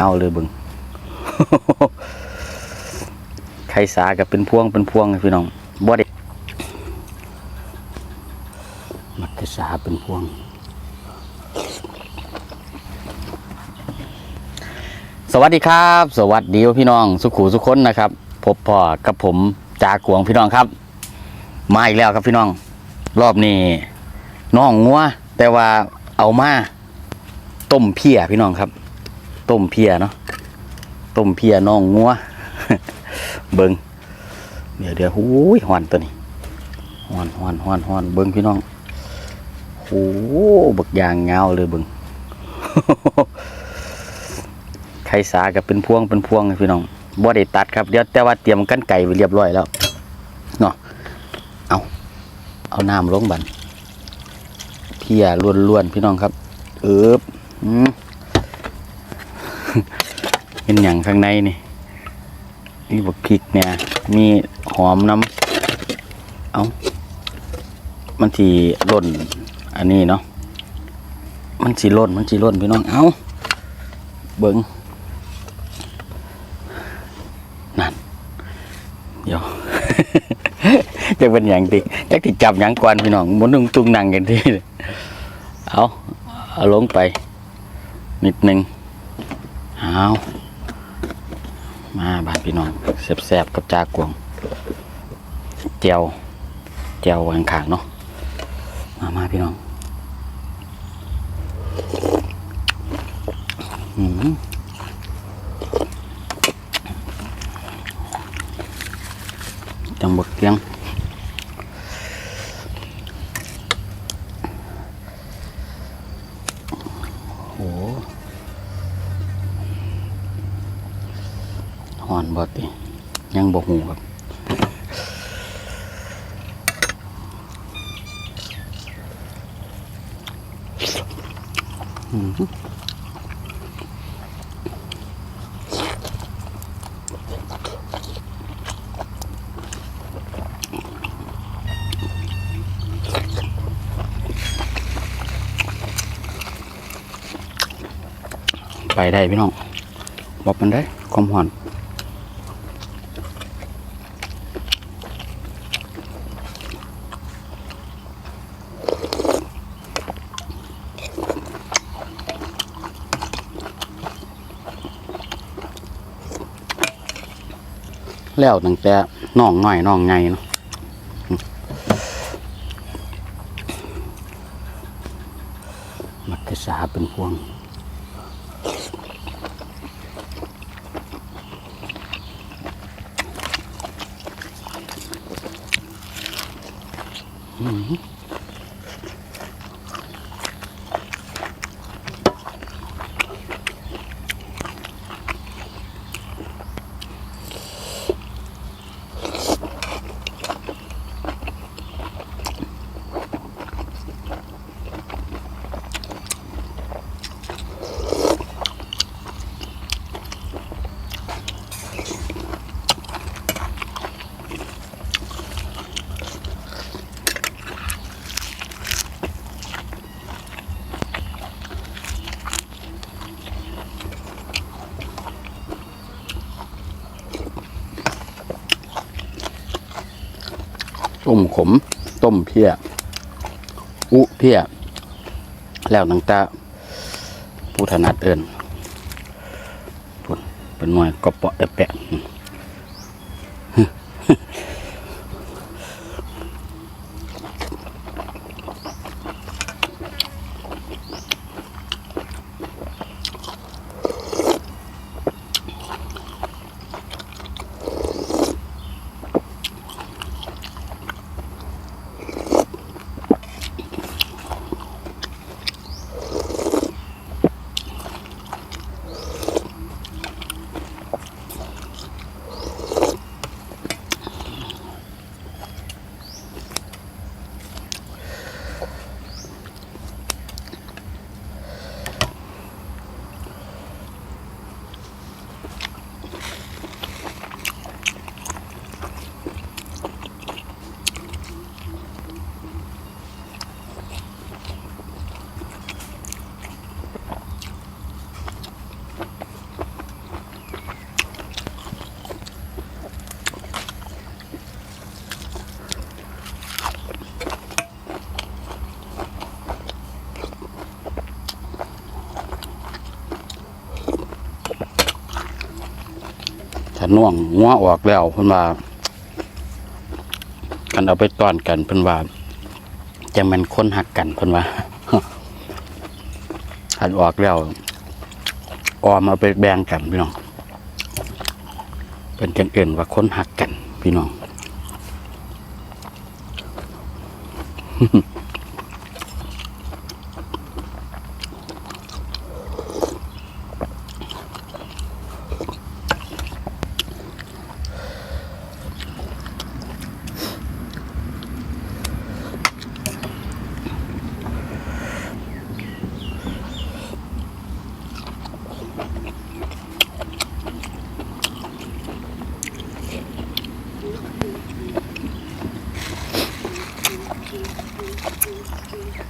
เอาเลยบึงไข่สากับเป็นพวงเป็นพวงพี่น้องบ่ได้มักไข่สาเป็นพวง สวัสดีครับ สวัสดีพี่น้อง สุขูสุขคนนะครับ พบพ่อกับผมจากวงพี่น้องครับ มาอีกแล้วครับพี่น้อง รอบนี้น้องงัวแต่ว่าเอามาต้มเพียพี่น้องครับ ต้มเพียเนาะต้มเพียน้องงัวเบิงเดี๋ยวเดี๋ยวหูยหอนตัวนี้หอนหอนหอนหอนเบิงพี่น้องโอ้บักยางเงาเลยเบิงไข่สากับเป็นพวงเป็นพวงพี่น้องบ่ได้ตัดครับเดี๋ยวแต่ว่าเตรียมกันไก่ไว้เรียบร้อยแล้วเนาะเอาเอาน้ำลงบันเพียล้วนๆพี่น้องครับเอิบอืม เห็นอย่างข้างในนี่มีบักพริกเนี่ย มีหอมน้ำเอามันทีล่น อันนี้เนาะมันสีล่นมันสีล่นพี่น้องเอาเบิงนั่นเดี๋ยวจะเป็นอย่างดีจักติจับหยังกวนพี่น้องมุนตุงตุงนั่งกันที่เลยเอาเอาลงไป นิดหนึ่ง เอามาบ้านพี่น้องแซ่บๆกับจากวงเจียวเจียววางขางๆเนาะมามาพี่น้องอืมจังบกเกียงโอ้ หอนบอติยังบกหูครับอืมไปได้พี่น้องบอกมันได้ความหอน แล้วตั้งแต่น่องน้อยน่องไงเนาะมมักกะสาเป็นพวงอืมต้ มต้มเพียอุเพียแล้วนังตาผู้ถนัดเอินพุ่นเป็นหน่วยกระเปาะแอะแปะ ถ้าน่วงงัวออกแล้วเพิ่นว่ากันเอาไปต้อนกันเพิ่นว่าจะมันคนหักกันเพิ่นว่าหันออกแล้วออมเอาไปแบ่งกันพี่น้องเป็นกันเอื่นว่าคนหักกัน พี่น้อง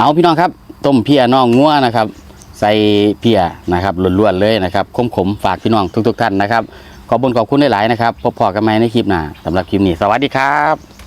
เอาพี่น้องครับต้มเพียน้องงัวนะครับ ใส่เพียนะครับล้วนๆเลยนะครับขมๆฝากพี่น้องทุกๆท่านนะครับขอบุญขอบคุณหลายๆนะครับพบพอกันใหม่ในคลิปหน้าสำหรับคลิปนี้ สวัสดีครับ